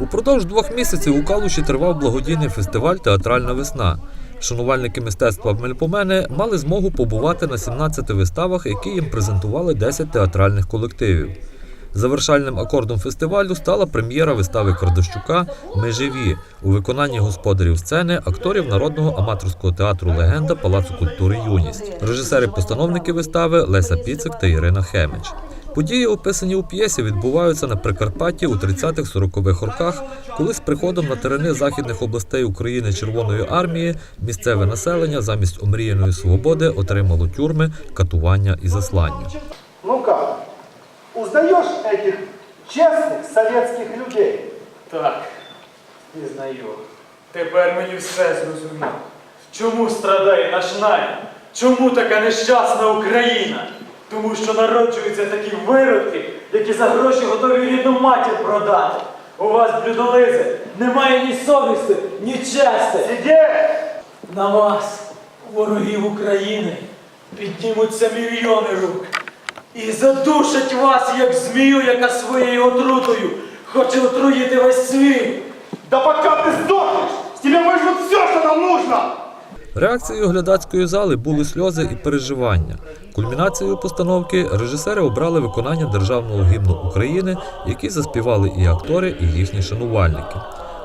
Упродовж двох місяців у Калуші тривав благодійний фестиваль Театральна весна. Шанувальники мистецтва Мельпомени мали змогу побувати на 17 виставах, які їм презентували 10 театральних колективів. Завершальним акордом фестивалю стала прем'єра вистави Кардощука Ми живі у виконанні господарів сцени, акторів народного аматорського театру Легенда Палацу культури Юність, режисери-постановники вистави Леся Піцик та Ірина Хемич. Події, описані у п'єсі, відбуваються на Прикарпатті у 30-40-х роках, коли з приходом на терени західних областей України Червоної армії місцеве населення замість омріяної свободи отримало тюрми, катування і заслання. Ну как, узнаешь этих честных советских людей? Так, пізнаю. Тепер мені все зрозуміло. Чому страдає наш найм? Чому така нещасна Україна? Тому що народжуються такі виродки, які за гроші готові рідну матір продати. У вас, блюдолизи, немає ні совісті, ні чести. Сидеть! На вас, ворогів України, піднімуться мільйони рук і задушать вас, як змію, яка своєю отрутою хоче отруїти весь світ. Да пока ты сдохнешь, с тебя выжмут все, что нам нужно! Реакцією глядацької зали були сльози і переживання. Кульмінацією постановки режисери обрали виконання державного гімну України, який заспівали і актори, і їхні шанувальники.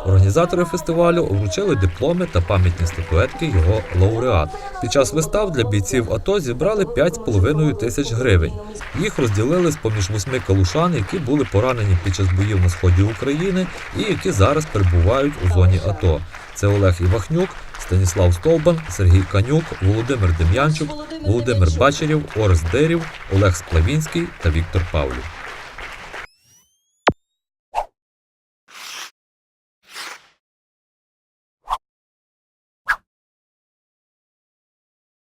Організатори фестивалю вручили дипломи та пам'ятні статуетки його лауреат. Під час вистав для бійців АТО зібрали 5,5 тисяч гривень. Їх розділили з поміж восьми калушан, які були поранені під час боїв на сході України і які зараз перебувають у зоні АТО. Це Олег Івахнюк, Станіслав Столбан, Сергій Канюк, Володимир Дем'янчук, Володимир Бачерів, Орест Дерів, Олег Сплавінський та Віктор Павлів.